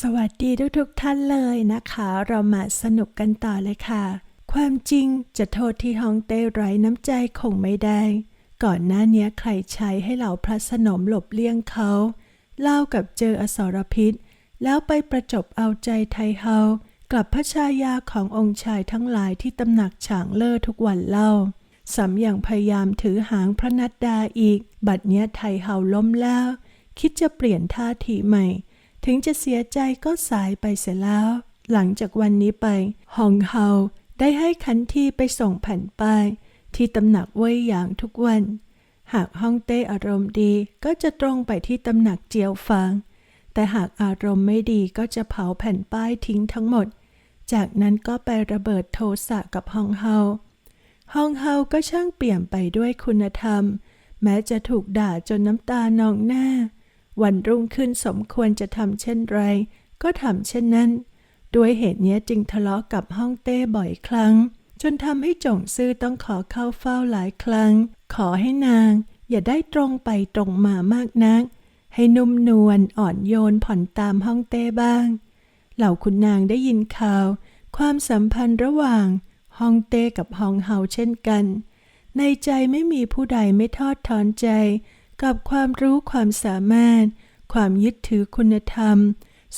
สวัสดีทุกๆทท่านเลยนะคะ เรามาสนุกกันต่อเลยค่ะ ความจริงจะโทษที่ฮองเต้ไร้น้ำใจคงไม่ได้ ก่อนหน้านี้ใครใช้ให้เหล่าพระสนมหลบเลี่ยงเขาเล่ากับเจออสรพิษ แล้วไปประจบเอาใจไทเฮากลับพระชายาขององค์ชายทั้งหลายที่ตำหนักฉางเล่อทุกวันเล่าสำอย่างพยายามถือหางพระนัดดาอีก บัดเนี้ยไทเฮาล้มแล้ว คิดจะเปลี่ยนท่าทีใหม่ ถึงจะเสียใจก็สายไปเสียแล้ว หลังจากวันนี้ไปฮองเฮาได้ให้คันทีไปส่งแผ่นป้าย ที่ตำหนักเว่ยหยางทุกวัน หากฮ่องเต้อารมณ์ดีก็จะตรงไปที่ตำหนักเจียวฟาง แต่หากอารมณ์ไม่ดีก็จะเผาแผ่นป้ายทิ้งทั้งหมด จากนั้นก็ไประเบิดโทสะกับฮองเฮาฮองเฮาก็ช่างเปลี่ยมไปด้วยคุณธรรม แม้จะถูกด่าจนน้ำตานองหน้า วันรุ่งขึ้นสมควรจะทำเช่นไร ก็ทำเช่นนั้น ด้วยเหตุนี้จึงทะเลาะกับฮ่องเต้บ่อยครั้ง จนทำให้จงซื่อต้องขอเข้าเฝ้าหลายครั้ง ขอให้นาง อย่าได้ตรงไปตรงมามากนัก ให้นุ่มนวลอ่อนโยนผ่อนตามฮ่องเต้บ้าง เหล่าคุณนางได้ยินข่าว ความสัมพันธ์ระหว่างฮ่องเต้กับฮองเฮาเช่นกัน ในใจไม่มีผู้ใดไม่ทอดถอนใจ กับความรู้ความสามารถ ความยึดถือคุณธรรม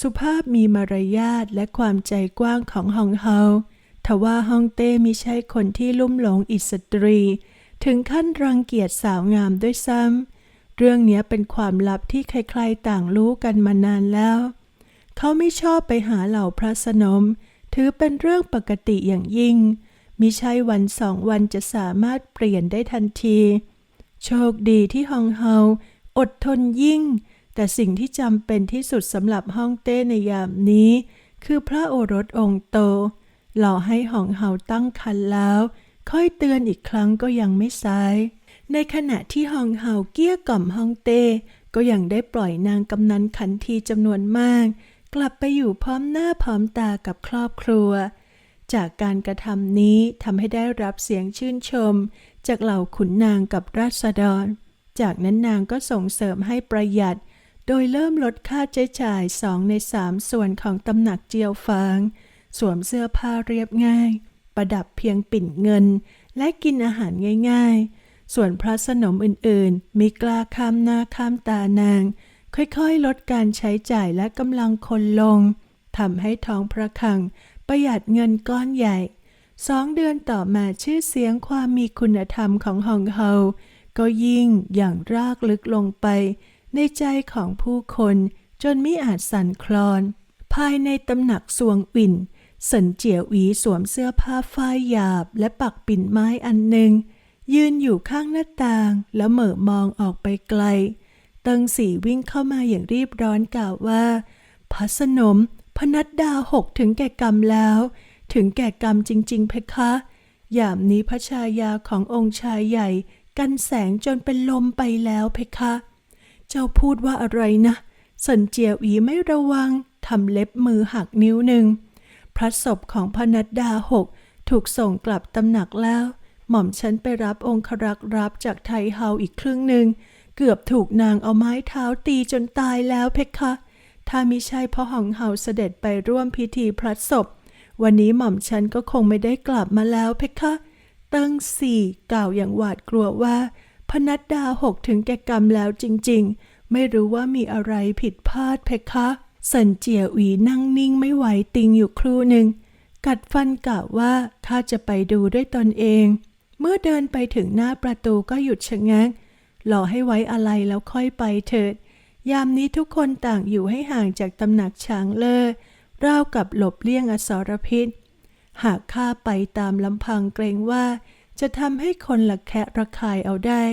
สุภาพมีมารยาทและความใจกว้างของฮองเฮาทว่าฮองเต้มิใช่คนที่ลุ่มหลงอิสตรี ถึงขั้นรังเกียจสาวงามด้วยซ้ำเรื่องนี้เป็นความลับที่ใครๆต่างรู้กันมานานแล้ว เขาไม่ชอบไปหาเหล่าพระสนม ถือเป็นเรื่องปกติอย่างยิ่งมิใช่วันสองวันจะสามารถเปลี่ยนได้ทันที โชคดีที่ฮองเฮาอดทนยิ่ง แต่สิ่งที่จำเป็นที่สุดสำหรับฮ่องเต้ในยามนี้ คือพระโอรสองค์โตหล่อให้ฮองเฮาตั้งคันแล้ว ค่อยเตือนอีกครั้งก็ยังไม่สาย ในขณะที่ฮองเฮาเกี้ยกล่อมฮ่องเต้ก็ยังได้ปล่อยนางกำนันขันทีจำนวนมาก กลับไปอยู่พร้อมหน้าพร้อมตากับครอบครัว จากการกระทำนี้ทำให้ได้รับเสียงชื่นชม จากเหล่าขุนนางกับราษฎร จากนั้นนางก็ส่งเสริมให้ประหยัด โดยเริ่มลดค่าใช้จ่ายสองในสามส่วนของตำหนักเจียวฟาง สวมเสื้อผ้าเรียบง่าย ประดับเพียงปิ่นเงิน และกินอาหารง่าย ๆ ส่วนพระสนมอื่นๆมิกล้าข้ามหน้าข้ามตานาง ค่อยๆ ลดการใช้จ่ายและกำลังคนลงทำให้ท้องพระคังประหยัดเงินก้อนใหญ่ สองเดือนต่อมาชื่อเสียงความมีคุณธรรมของฮองเฮา ก็ยิ่งอย่างรากลึกลงไป ในใจของผู้คนจนมิอาจสั่นคลอน ภายในตำหนักสวงปิ่นสินเจียวอีสวมเสื้อผ้าฝ้ายหยาบ และปักปิ่นไม้อันหนึ่ง ยืนอยู่ข้างหน้าต่างแล้วเหม่อมองออกไปไกล เติงสีวิ่งเข้ามาอย่างรีบร้อนกล่าวว่าพระสนมพนัดดาหกถึงแก่กรรมแล้ว ถึงแก่กรรมจริง ๆ เพคะยามนี้พระชายาขององค์ชายใหญ่ กันแสงจนเป็นลมไปแล้วเพคะ เจ้าพูดว่าอะไรนะสินเจียวอีไม่ระวังทำเล็บมือหักนิ้วหนึ่ง พระศพของพนัดดาหกถูกส่งกลับตำหนักแล้ว หม่อมฉันไปรับองครักษ์รับจากไทเฮาอีกครึ่งหนึ่ง เกือบถูกนางเอาไม้เท้าตีจนตายแล้วเพคะ ถ้ามิใช่พราะหองเฮาเสด็จไปร่วมพิธีพระศพ วันนี้หม่อมฉันก็คงไม่ได้กลับมาแล้วเพคะเติ้งสี่กล่าวอย่างหวาดกลัวว่า พนัดดาหกถึงแก่กรรมแล้วจริง ๆ ไม่รู้ว่ามีอะไรผิดพลาดเพคะสันเจียวอีนั่งนิ่งไม่ไหวติงอยู่ครู่หนึ่ง กัดฟันกล่าวว่าข้าจะไปดูด้วยตนเอง เมื่อเดินไปถึงหน้าประตูก็หยุดชะงักรอให้ไว้อะไรแล้วค่อยไปเถิด ยามนี้ทุกคนต่างอยู่ให้ห่างจากตำหนักช้างเลอ ราวกับหลบเลี่ยงอสรพิษ หากข้าไปตามลำพังเกรงว่าจะทำให้คนหละแคะระคายเอาได้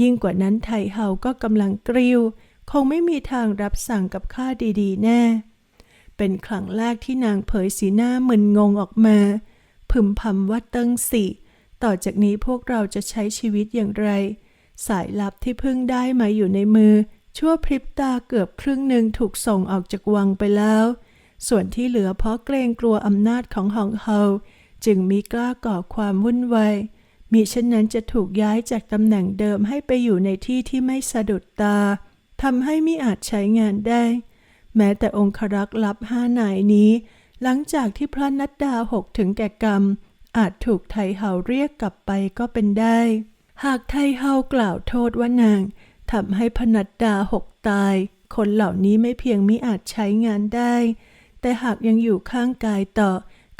ยิ่งกว่านั้นไทเฮาก็กำลังกริ้ว คงไม่มีทางรับสั่งกับข้าดีๆ แน่ เป็นครั้งแรกที่นางเผยสีหน้ามึนงงออกมา พึมพำว่าเติ้งสิต่อจากนี้พวกเราจะใช้ชีวิตอย่างไร สายลับที่เพิ่งได้มาอยู่ในมือ ชั่วพริบตาเกือบครึ่งหนึ่งถูกส่งออกจากวังไปแล้ว ส่วนที่เหลือเพราะเกรงกลัวอำนาจของฮองเฮาจึงมิกล้าก่อความวุ่นวายมิเช่นนั้นจะถูกย้ายจากตำแหน่งเดิมให้ไปอยู่ในที่ที่ไม่สะดุดตาทำให้มิอาจใช้งานได้ แม้แต่องครักษ์ลับห้านายนี้ หลังจากที่พระนัดดาหกถึงแก่กรรม อาจถูกไทเฮาเรียกกลับไปก็เป็นได้ หากไทเฮากล่าวโทษว่านางทำให้พนัดดาหกตาย คนเหล่านี้ไม่เพียงมิอาจใช้งานได้ แต่หากยังอยู่ข้างกายต่อ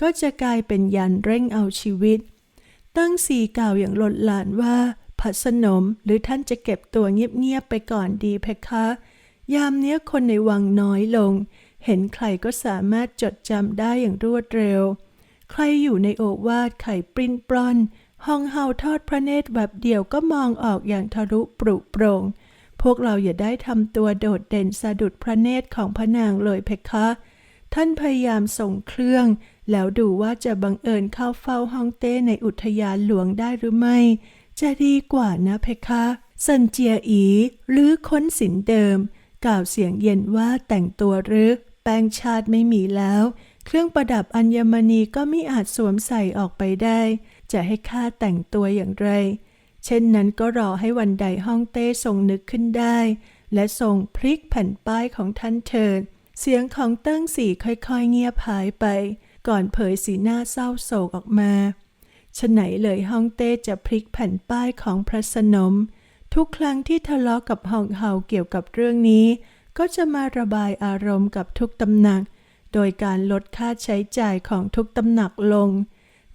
ก็จะกลายเป็นยันเร่งเอาชีวิต ตั้งสีกล่าวอย่างหลดหลานว่าพัสนมหรือท่านจะเก็บตัวเงียบๆไปก่อนดีเพคะ ยามเนี้ยคนในวังน้อยลง เห็นใครก็สามารถจดจำได้อย่างรวดเร็ว ใครอยู่ในโอวาทไข่ปริ้นปล้อนห้องเฮาทอดพระเนตรแบบเดียวก็มองออกอย่างทะลุปรุโปร่ง พวกเราอย่าได้ทำตัวโดดเด่นสะดุดพระเนตรของพระนางเลยเพคะ ท่านพยายามส่งเครื่อง แล้วดูว่าจะบังเอิญเข้าเฝ้าฮ่องเต้ในอุทยานหลวงได้หรือไม่ จะดีกว่านะเพคะสันเจียอีหรือค้นสินเดิม กล่าวเสียงเย็นว่าแต่งตัวหรือแป้งชาติไม่มีแล้ว เครื่องประดับอัญมณีก็ไม่อาจสวมใส่ออกไปได้ จะให้ข้าแต่งตัวอย่างไร เช่นนั้นก็รอให้วันใดฮ่องเต้ทรงนึกขึ้นได้ และทรงพลิกแผ่นป้ายของท่านเถิด เสียงของเติ้งสีค่อยๆเงียบหายไป ก่อนเผยสีหน้าเศร้าโศกออกมาฉะไหนเลยฮ่องเต้จะพลิกแผ่นป้ายของพระสนม ทุกครั้งที่ทะเลาะกับฮองเฮาเกี่ยวกับเรื่องนี้ ก็จะมาระบายอารมณ์กับทุกตำหนัก โดยการลดค่าใช้จ่ายของทุกตำหนักลง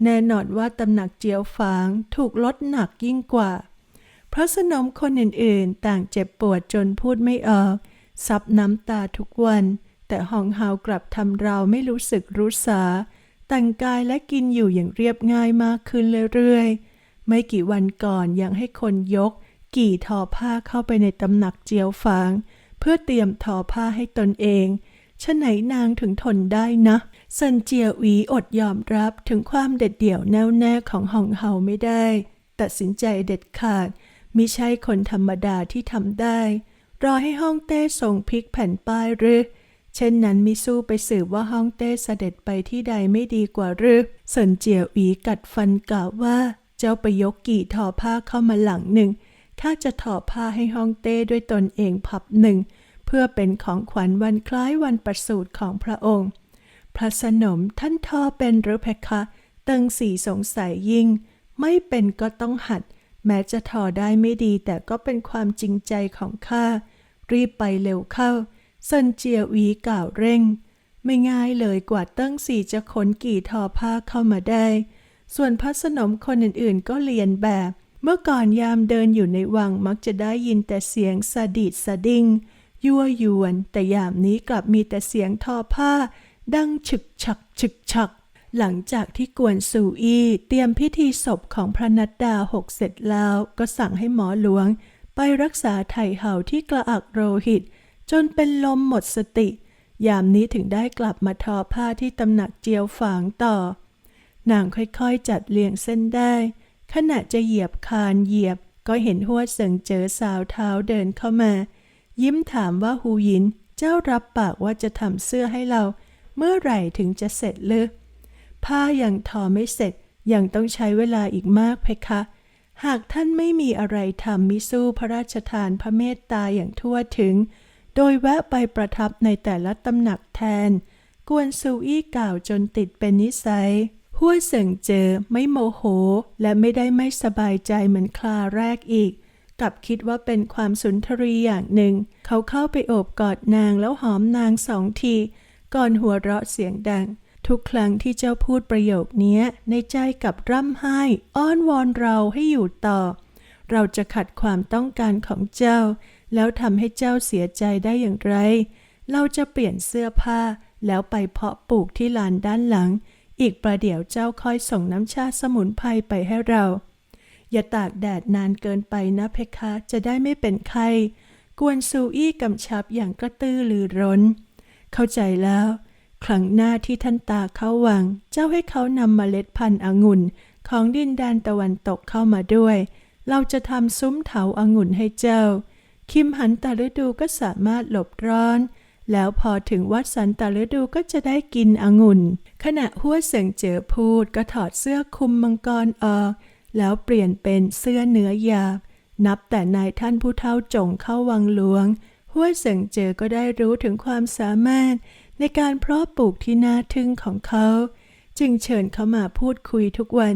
แน่นอนว่าตำหนักเจียวฝางถูกลดหนักยิ่งกว่า พระสนมคนอื่นๆ ต่างเจ็บปวดจนพูดไม่ออกซับน้ำตาทุกวัน แต่ฮองเฮากลับทำเราไม่รู้สึกรู้สา แต่งกายและกินอยู่อย่างเรียบง่ายมากขึ้นเรื่อยๆ ไม่กี่วันก่อนยังให้คนยก กี่ทอผ้าเข้าไปในตำหนักเจียวฝาง เพื่อเตรียมทอผ้าให้ตนเองชะไหนนางถึงทนได้นะซันเจียวีอดยอมรับถึงความเด็ดเดี่ยวแน่วแน่ของฮองเฮาไม่ได้ ตัดสินใจเด็ดขาดมิใช่คนธรรมดาที่ทำได้ รอให้ฮ่องเต้ส่งพลิกแผ่นป้ายหรือ เช่นนั้นมิสู้ไปสืบว่าฮ่องเต้เสด็จไปที่ใดไม่ดีกว่าหรือเซินเจียวอีกัดฟันกล่าวว่า เจ้าไปยกกี่ทอผ้าเข้ามาหลังหนึ่งข้าจะทอผ้าให้ฮ่องเต้ด้วยตนเองพับหนึ่ง เพื่อเป็นของขวัญวันคล้ายวันประสูติของพระองค์ พระสนมท่านทอเป็นหรือเพคะเติงสีสงสัยยิ่ง ไม่เป็นก็ต้องหัด แม้จะทอได้ไม่ดีแต่ก็เป็นความจริงใจของข้ารีบไปเร็วเข้า เซินเจียวีกล่าวเร่ง ไม่ง่ายเลยกว่าเติ้งสีจะขนกี่ทอผ้าเข้ามาได้ ส่วนพระสนมคนอื่นๆ ก็เรียนแบบ เมื่อก่อนยามเดินอยู่ในวังมักจะได้ยินแต่เสียงสะดิดสะดิ้งยั่วยวน แต่ยามนี้กลับมีแต่เสียงทอผ้า ดังฉึกฉักฉึกฉัก หลังจากที่กวนสูอี้เตรียมพิธีศพของพระนัดดาหกเสร็จแล้ว ก็สั่งให้หมอหลวง ไปรักษาไถ่เห่าที่กระอักโรหิต จนเป็นลมหมดสติ ยามนี้ถึงได้กลับมาทอผ้าที่ตำหนักเจียวฝางต่อ นางค่อยๆจัดเรียงเส้นได้ ขณะจะเหยียบคานเหยียบ ก็เห็นหัวเสิงเจอสาวเท้าเดินเข้ามา ยิ้มถามว่าฮูยิน เจ้ารับปากว่าจะทำเสื้อให้เรา เมื่อไหร่ถึงจะเสร็จเลยผ้ายังทอไม่เสร็จ ยังต้องใช้เวลาอีกมากเพคะ หากท่านไม่มีอะไรทำมิสู้พระราชทานพระเมตตาอย่างทั่วถึง โดยแวะไปประทับในแต่ละตำหนักแทน กวนซูอี้กล่าวจนติดเป็นนิสัยหัวเสิงเจอไม่โมโห และไม่ได้ไม่สบายใจเหมือนคลาแรกอีกกลับคิดว่าเป็นความสุนทรีอย่างหนึ่ง เขาเข้าไปโอบกอดนางแล้วหอมนางสองที ก่อนหัวเราะเสียงดัง ทุกครั้งที่เจ้าพูดประโยคนี้ในใจกับร่ำไห้ อ้อนวอนเราให้อยู่ต่อ เราจะขัดความต้องการของเจ้า แล้วทำให้เจ้าเสียใจได้อย่างไร เราจะเปลี่ยนเสื้อผ้าแล้วไปเพาะปลูกที่ลานด้านหลัง อีกประเดี๋ยวเจ้าค่อยส่งน้ำชาสมุนไพรไปให้เรา อย่าตากแดดนานเกินไปนะเพคะจะได้ไม่เป็นไข้กวนซูอี้กำชับอย่างกระตือรือร้น เข้าใจแล้ว ครั้งหน้าที่ท่านตาเข้าวัง เจ้าให้เขานำเมล็ดพันธุ์องุ่นของดินแดนตะวันตกเข้ามาด้วย เราจะทำซุ้มเถาองุ่นให้เจ้า คิมหันตาฤดูก็สามารถหลบร้อน แล้วพอถึงวัดสันตาฤดูก็จะได้กินองุ่น ขณะหัวเสิงเจอพูดก็ถอดเสื้อคลุมมังกรออก แล้วเปลี่ยนเป็นเสื้อเนื้อหยาบ นับแต่นายท่านผู้เฒ่าจงเข้าวังหลวงห้วเสิงเจอก็ได้รู้ถึงความสามารถ ในการเพาะปลูกที่น่าทึ่งของเขา จึงเชิญเขามาพูดคุยทุกวัน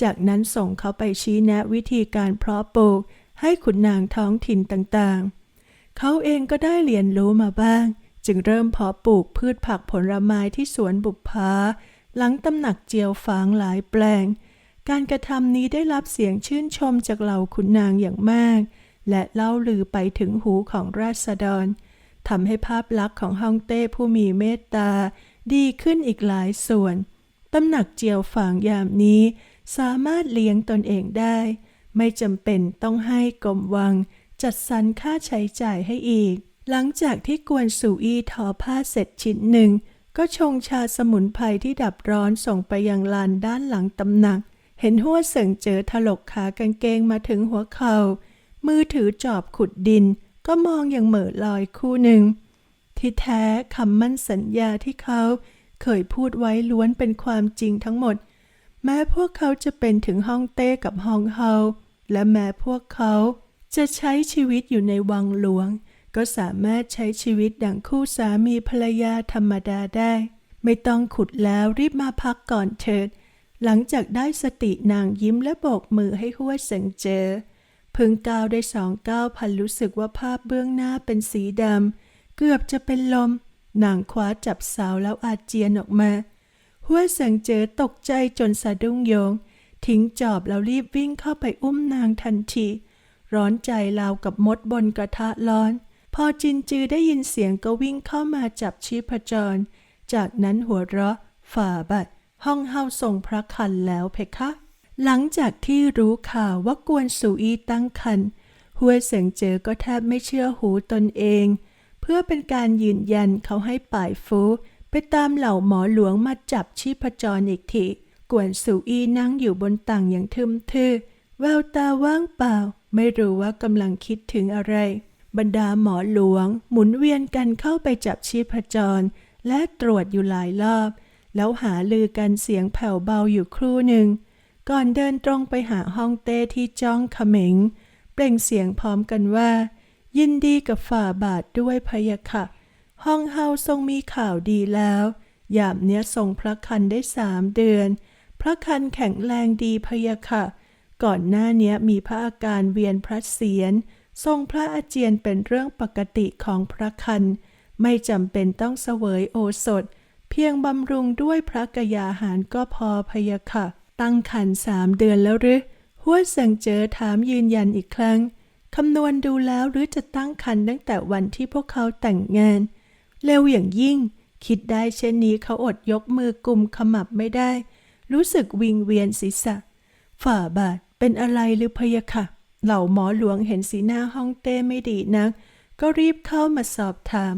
จากนั้นส่งเขาไปชี้แนะวิธีการเพาะปลูก ให้ขุนนางท้องถิ่นต่างๆ เขาเองก็ได้เรียนรู้มาบ้าง จึงเริ่มเพาะปลูกพืชผักผลไม้ที่สวนบุปผาหลังตำหนักเจียวฝางหลายแปลง การกระทำนี้ได้รับเสียงชื่นชมจากเหล่าขุนนางอย่างมาก และเล่าลือไปถึงหูของราษฎรทำให้ภาพลักษณ์ของฮ่องเต้ผู้มีเมตตา ดีขึ้นอีกหลายส่วน ตำหนักเจียวฝางยามนี้ สามารถเลี้ยงตนเองได้ ไม่จำเป็นต้องให้กรมวัง จัดสรรค่าใช้จ่ายให้อีก หลังจากที่กวนสู่อี้ทอผ้าเสร็จชิ้นหนึ่ง ก็ชงชาสมุนไพรที่ดับร้อนส่งไปยังลานด้านหลังตำหนัก เห็นหัวเสิงเจอถลกขากางเกงมาถึงหัวเขา่ามือถือจอบขุดดิน ก็มองอย่างเหม่อลอยคู่หนึ่ง ที่แท้คำมั่นสัญญาที่เขาเคยพูดไว้ล้วนเป็นความจริงทั้งหมด แม้พวกเขาจะเป็นถึงฮ่องเต้กับฮองเฮา และแม้พวกเขาจะใช้ชีวิตอยู่ในวังหลวง ก็สามารถใช้ชีวิตดังคู่สามีภรรยาธรรมดาได้ ไม่ต้องขุดแล้วรีบมาพักก่อนเถิด หลังจากได้สตินางยิ้มและโบกมือให้หัวเสิงเจอเพึงก้าวได้สองก้าวพันรู้สึกว่าภาพเบื้องหน้าเป็นสีดำเกือบจะเป็นลมนางคว้าจับเสาแล้วอาเจียนออกมาหัวเสิงเจอตกใจจนสะดุ้งโยง ทิ้งจอบแล้วรีบวิ่งเข้าไปอุ้มนางทันที ร้อนใจราวกับมดบนกระทะร้อน พอจินจือได้ยินเสียงก็วิ่งเข้ามาจับชีพจร จากนั้นหัวเราะ ฝ่าบัดห้องเฮาส่งพระคันแล้วเพคะ หลังจากที่รู้ข่าวว่ากวนสูอีตั้งคันหัวเสิงเจอก็แทบไม่เชื่อหูตนเอง เพื่อเป็นการยืนยันเขาให้ป่ายฟูไปตามเหล่าหมอหลวงมาจับชีพจรอีกที กวนสูอีนั่งอยู่บนตังอย่างทึมทื่อแววตาว่างเปล่า ไม่รู้ว่ากำลังคิดถึงอะไร บรรดาหมอหลวง หมุนเวียนกันเข้าไปจับชีพจร และตรวจอยู่หลายรอบ แล้วหาลือกันเสียงแผ่วเบาอยู่ครู่หนึ่ง ก่อนเดินตรงไปหาห้องเต้ที่จ้องเขม็ง เปล่งเสียงพร้อมกันว่า ยินดีกับฝ่าบาทด้วยพยะค่ะห้องเฮาทรงมีข่าวดีแล้วยามเนี้ยทรงพระคันได้สามเดือน พระคันแข็งแรงดีพะยะค่ะ ก่อนหน้าเนี้ยมีพระอาการเวียนพระเศียร ทรงพระอาเจียนเป็นเรื่องปกติของพระคัน ไม่จำเป็นต้องเสวยโอสถ เพียงบำรุงด้วยพระกยาหารก็พอพะยะค่ะ ตั้งคันสามเดือนแล้วหรือหัวสิงเจอถามยืนยันอีกครั้งคำนวณดูแล้วหรือจะตั้งคันตั้งแต่วันที่พวกเขาแต่งงาน เร็วอย่างยิ่ง คิดได้เช่นนี้เขาอดยกมือกุมขมับไม่ได้ รู้สึกวิงเวียนศีรษะ ฝ่าบาทเป็นอะไรหรือพยะค่ะเหล่าหมอหลวงเห็นสีหน้าห้องเต้ไม่ดีนัก ก็รีบเข้ามาสอบถาม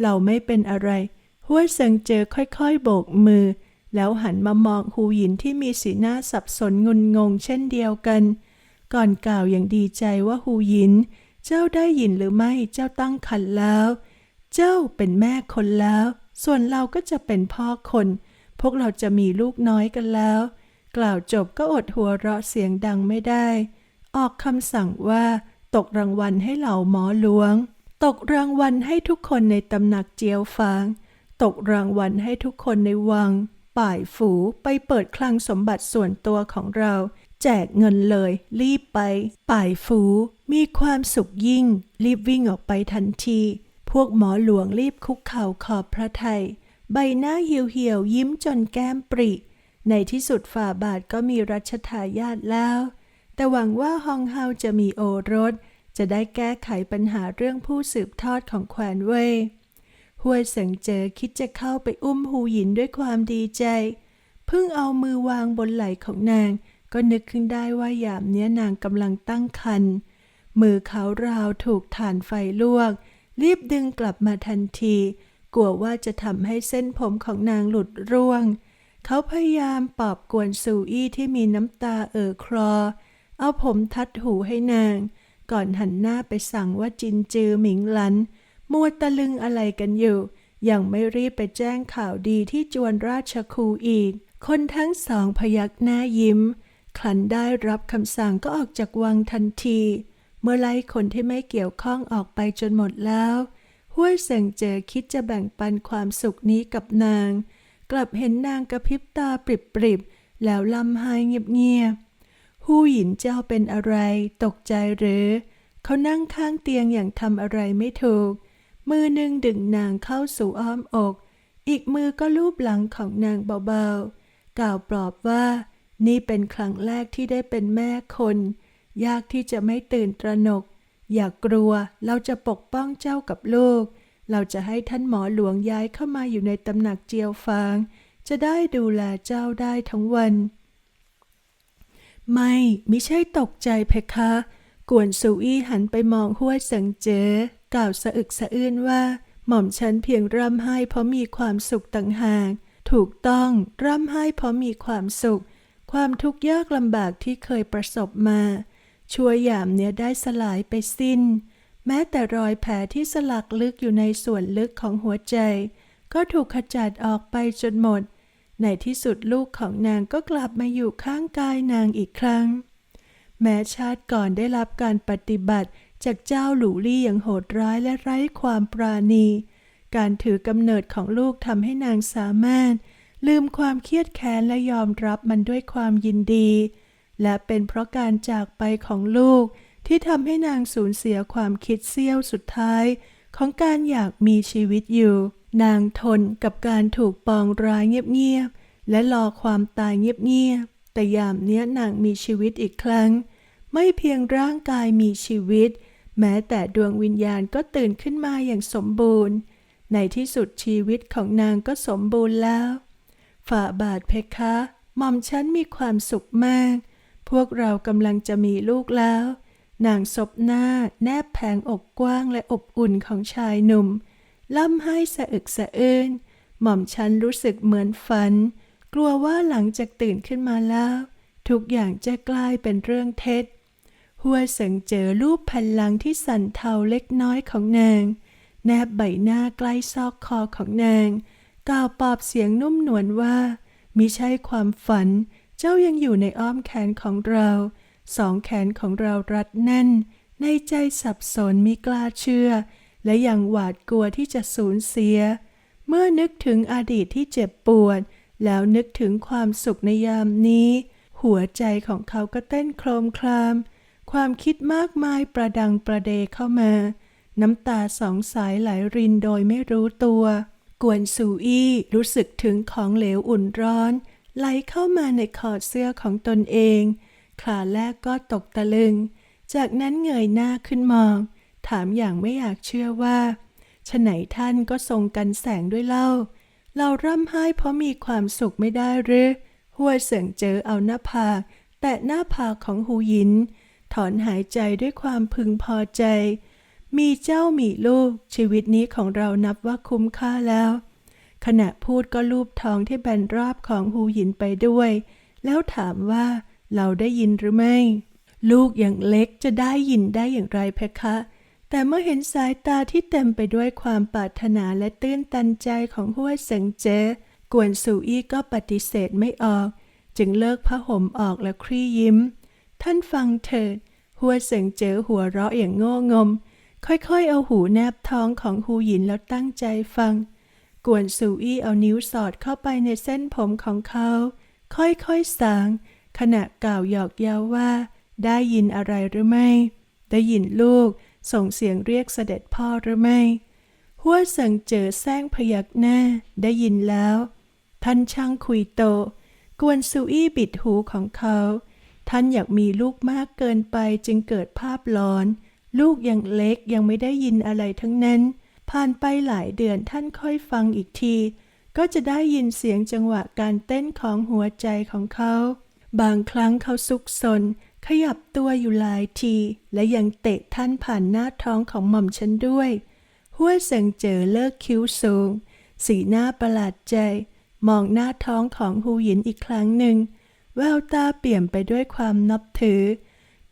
เราไม่เป็นอะไรห้วเซิงเจอค่อยๆ โบกมือ แล้วหันมามองหูหยินที่มีสีหน้าสับสนงุนงงเช่นเดียวกัน ก่อนกล่าวอย่างดีใจว่าหูหยิน เจ้าได้ยินหรือไม่เจ้าตั้งคันแล้ว เจ้าเป็นแม่คนแล้ว ส่วนเราก็จะเป็นพ่อคน วกเราจะมีลูกน้อยกันแล้ว กล่าวจบก็อดหัวเราะเสียงดังไม่ได้ ออกคำสั่งว่า ตกรางวัลให้เหล่าหมอหลวง ตกรางวัลให้ทุกคนในตำหนักเจียวฟาง ตกรางวัลให้ทุกคนในวัง ป่ายฝูไปเปิดคลังสมบัติส่วนตัวของเรา แจกเงินเลย รีบไป ป่ายฝูมีความสุขยิ่ง รีบวิ่งออกไปทันที พวกหมอหลวงรีบคุกเข่าขอบพระไทย ใบหน้าเหี่ยวๆยิ้มจนแก้มปริ ในที่สุดฝ่าบาทก็มีรัชทายาทแล้ว แต่หวังว่าฮองเฮาจะมีโอรส จะได้แก้ไขปัญหาเรื่องผู้สืบทอดของแควนเว่ยห้วยเสิงเจอคิดจะเข้าไปอุ้มหูหยินด้วยความดีใจ เพิ่งเอามือวางบนไหล่ของนาง ก็นึกขึ้นได้ว่ายามเนี้ยนางกำลังตั้งครรภ์มือเขาราวถูกถ่านไฟลวก รีบดึงกลับมาทันที กลัวว่าจะทำให้เส้นผมของนางหลุดร่วง เขาพยายามปอบกวนซูอี้ที่มีน้ำตาเอ่อคลอ เอาผมทัดหูให้นาง ก่อนหันหน้าไปสั่งว่าจินจือหมิงหลัน มัวตะลึงอะไรกันอยู่ ยังไม่รีบไปแจ้งข่าวดีที่จวนราชคูอีก คนทั้งสองพยักหน้ายิ้ม คลันได้รับคำสั่งก็ออกจากวังทันที เมื่อไล่คนที่ไม่เกี่ยวข้องออกไปจนหมดแล้ว ห้วยเสิงเจอคิดจะแบ่งปันความสุขนี้กับนาง กลับเห็นนางกระพริบตาปริบๆ แล้วลำไห้เงียบๆหู้หยินเจ้าเป็นอะไร ตกใจหรือ เขานั่งข้างเตียงอย่างทำอะไรไม่ถูก มือหนึ่งดึงนางเข้าสู่อ้อมอก อีกมือก็ลูบหลังของนางเบาๆ กล่าวปลอบว่า นี่เป็นครั้งแรกที่ได้เป็นแม่คน ยากที่จะไม่ตื่นตระหนก อย่ากกลัวเราจะปกป้องเจ้ากับลูก เราจะให้ท่านหมอหลวงย้ายเข้ามาอยู่ในตำหนักเจียวฟาง จะได้ดูแลเจ้าได้ทั้งวัน ไม่มิใช่ตกใจเพคะ กวนซูอี้หันไปมองห้วยสิงเจ๋กล่าวสะอึกสะอื้นว่า หม่อมฉันเพียงร่ำไห้เพราะมีความสุขต่างหาก ถูกต้องร่ำไห้เพราะมีความสุข ความทุกข์ยากลำบากที่เคยประสบมา ชั่วยามเนี้ยได้สลายไปสิ้น แม้แต่รอยแผลที่สลักลึกอยู่ในส่วนลึกของหัวใจ ก็ถูกขจัดออกไปจนหมด ในที่สุดลูกของนางก็กลับมาอยู่ข้างกายนางอีกครั้ง แม้ชาติก่อนได้รับการปฏิบัติจากเจ้าหลูลี่อย่างโหดร้ายและไร้ความปราณี การถือกำเนิดของลูกทำให้นางสามารถ ลืมความเครียดแค้นและยอมรับมันด้วยความยินดี และเป็นเพราะการจากไปของลูกที่ทำให้นางสูญเสียความคิดเสี้ยวสุดท้าย ของการอยากมีชีวิตอยู่ นางทนกับการถูกปองร้ายเงียบๆ และรอความตายเงียบๆ แต่ยามเนี้ยนางมีชีวิตอีกครั้ง ไม่เพียงร่างกายมีชีวิต แม้แต่ดวงวิญญาณก็ตื่นขึ้นมาอย่างสมบูรณ์ ในที่สุดชีวิตของนางก็สมบูรณ์แล้ว ฝ่าบาทเพคะ หม่อมฉันมีความสุขมาก วกเรากำลังจะมีลูกแล้ว นางศบหน้าแนบแผงอกกว้างและอบอุ่นของชายหนุ่ม ล่ำให้สะอึกสะอื้น หม่อมฉันรู้สึกเหมือนฝัน กลัวว่าหลังจากตื่นขึ้นมาแล้ว ทุกอย่างจะกลายเป็นเรื่องเท็จ หัวเสิงเจอรูปแผ่นหลังที่สั่นเทาเล็กน้อยของนาง แนบใบหน้าใกล้ซอกคอของนางกล่าวปอบเสียงนุ่มนวลว่ามิใช่ความฝัน เจ้ายังอยู่ในอ้อมแขนของเรา สองแขนของเรารัดแน่น ในใจสับสนมิกล้าเชื่อ และยังหวาดกลัวที่จะสูญเสีย เมื่อนึกถึงอดีตที่เจ็บปวด แล้วนึกถึงความสุขในยามนี้ หัวใจของเขาก็เต้นโครมคราม ความคิดมากมายประดังประเดเข้ามา น้ำตาสองสายไหลรินโดยไม่รู้ตัว กวนซูอี้รู้สึกถึงของเหลวอุ่นร้อน ไหลเข้ามาในคอเสื้อของตนเองขาแรกก็ตกตะลึง จากนั้นเงยหน้าขึ้นมอง ถามอย่างไม่อยากเชื่อว่าฉะไหนท่านก็ทรงกันแสงด้วยเล่า เราร่ำไห้เพราะมีความสุขไม่ได้หรือหัวเสียงเจอเอาหน้าผากแตะหน้าผากของหูยิน ถอนหายใจด้วยความพึงพอใจ มีเจ้ามีลูกชีวิตนี้ของเรานับว่าคุ้มค่าแล้ว ขณะพูดก็ลูบท้องที่แบนราบของหูหยินไปด้วย แล้วถามว่าเราได้ยินหรือไม่ ลูกอย่างเล็กจะได้ยินได้อย่างไรเพคะ แต่เมื่อเห็นสายตาที่เต็มไปด้วยความปรารถนาและตื้นตันใจของห้วเสิงเจกวนสูอี้ก็ปฏิเสธไม่ออก จึงเลิกผ้าห่มออกและครี่ยิ้ม ท่านฟังเถิด หัวเสิงเจอหัวเราะอย่างโง่งม ค่อยๆเอาหูแนบท้องของฮูหยินแล้วตั้งใจฟัง กวนสูอี้เอานิ้วสอดเข้าไปในเส้นผมของเขา ค่อยๆสาง ขณะกล่าวหยอกเย้าว่า ได้ยินอะไรหรือไม่ ได้ยินลูก ส่งเสียงเรียกเสด็จพ่อหรือไม่ หัวเสิงเจอแซงพยักหน้า ได้ยินแล้ว ท่านช่างคุยโต กวนซูอี้บิดหูของเขา ท่านอยากมีลูกมากเกินไปจึงเกิดภาพหลอน ลูกยังเล็กยังไม่ได้ยินอะไรทั้งนั้น ผ่านไปหลายเดือนท่านค่อยฟังอีกที ก็จะได้ยินเสียงจังหวะการเต้นของหัวใจของเขา บางครั้งเขาซุกซน ขยับตัวอยู่หลายที และยังเตะท่านผ่านหน้าท้องของหม่อมฉันด้วยห้วเสิงเจอเลิกคิ้วสูง สีหน้าประหลาดใจ มองหน้าท้องของฮูหยินอีกครั้งหนึ่ง แววตาเปลี่ยมไปด้วยความนับถือ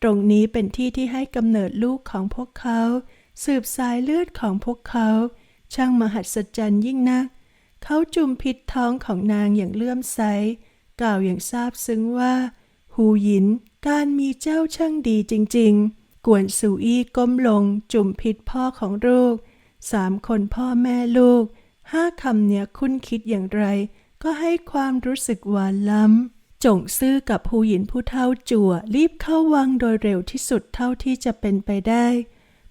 ตรงนี้เป็นที่ที่ให้กำเนิดลูกของพวกเขา สืบสายเลือดของพวกเขา ช่างมหัศจรรย์ยิ่งนัก เขาจุมพิษท้องของนางอย่างเลื่อมใส กล่าวอย่างซาบซึ้งว่า หูหยิน การมีเจ้าช่างดีจริง ๆ กวนซูอี้ก้มลง จุ่มพิษพ่อของลูก สามคนพ่อแม่ลูก ห้าคำเนี่ยคุณคิดอย่างไร ก็ให้ความรู้สึกหวานล้ำจงซื่อกับผู้หญิงผู้เท่าจั่วรีบเข้าวังโดยเร็วที่สุดเท่าที่จะเป็นไปได้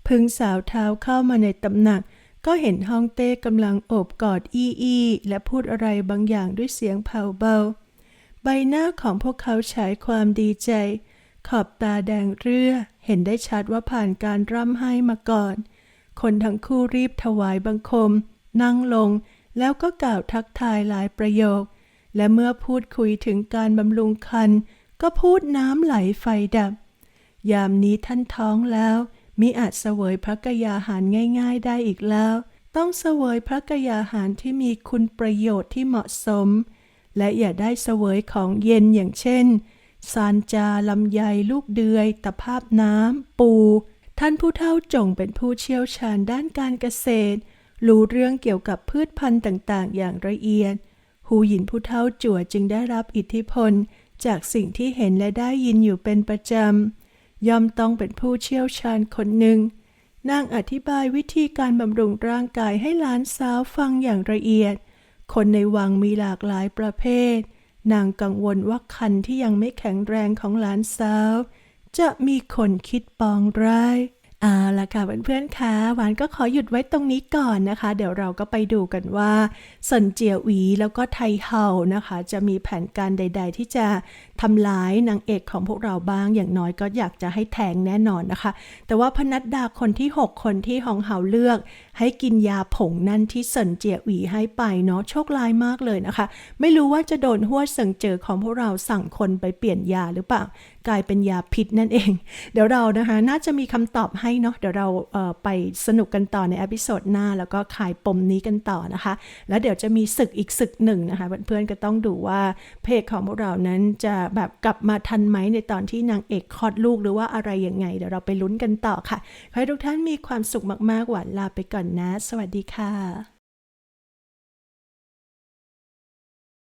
พึงสาวเท้าเข้ามาในตำหนัก ก็เห็นฮ่องเต้กำลังโอบกอดอี้อี้และพูดอะไรบางอย่างด้วยเสียงเผาเบา ใบหน้าของพวกเขาฉายความดีใจ ขอบตาแดงเรื่อ เห็นได้ชัดว่าผ่านการร่ำไห้มาก่อน คนทั้งคู่รีบถวายบังคม นั่งลง แล้วก็กล่าวทักทายหลายประโยค และเมื่อพูดคุยถึงการบำรุงคันก็พูดน้ำไหลไฟดับ ยามนี้ท่านท้องแล้ว มิอาจเสวยพระกยาหารง่าย ๆ ได้อีกแล้ว ต้องเสวยพระกยาหารที่มีคุณประโยชน์ที่เหมาะสม และอย่าได้เสวยของเย็นอย่างเช่นซานจาลำไยลูกเดือยตะภาพน้ำ ปู ท่านผู้เฒ่าจงเป็นผู้เชี่ยวชาญด้านการเกษตร รู้เรื่องเกี่ยวกับพืชพันธุ์ต่างๆ อย่างละเอียดหูหยินผู้เฒ่าจั่วจึงได้รับอิทธิพล จากสิ่งที่เห็นและได้ยินอยู่เป็นประจำ ย่อมต้องเป็นผู้เชี่ยวชาญคนหนึ่งนางอธิบายวิธีการบำรุงร่างกายให้หลานสาวฟังอย่างละเอียด คนในวังมีหลากหลายประเภท นางกังวลว่าคันที่ยังไม่แข็งแรงของหลานสาว จะมีคนคิดปองร้าย เอาละค่ะเพื่อนๆคะหวานก็ขอหยุดไว้ตรงนี้ก่อนนะคะ เดี๋ยวเราก็ไปดูกันว่าสนเจียหวีแล้วก็ไทเฮานะคะ จะมีแผนการใด ๆ ที่จะทำร้ายนางเอกของพวกเราบ้างอย่างน้อยก็อยากจะให้แทงแน่นอนนะคะ แต่ว่าพนัดดาคนที่ 6 คนที่ฮองเฮาเลือก ให้กินยาผงนั่นที่เซินเจียหวีให้ไปเนาะโชคร้ายมากเลยนะคะ ไม่รู้ว่าจะโดนหัวเสิงเจอของพวกเราสั่งคนไปเปลี่ยนยาหรือเปล่ากลายเป็นยาพิษนั่นเอง เดี๋ยวเรานะคะน่าจะมีคำตอบให้เนาะเดี๋ยวเราเไปสนุกกันต่อในอพิโซดหน้า แล้วก็ขายปมนี้กันต่อนะคะ แล้วเดี๋ยวจะมีศึกอีกศึกหนึ่งนะคะเพื่อนๆก็ต้องดูว่าเพจของพวกเรานั้นจะแบบกลับมาทันไหมในตอนที่นางเอกคลอดลูกหรือว่าอะไรยังไง เดี๋ยวเราไปลุ้นกันต่อค่ะขอให้ทุกท่านมีความสุขมากๆหวานลาไปก่อนนะ สวัสดีค่ะ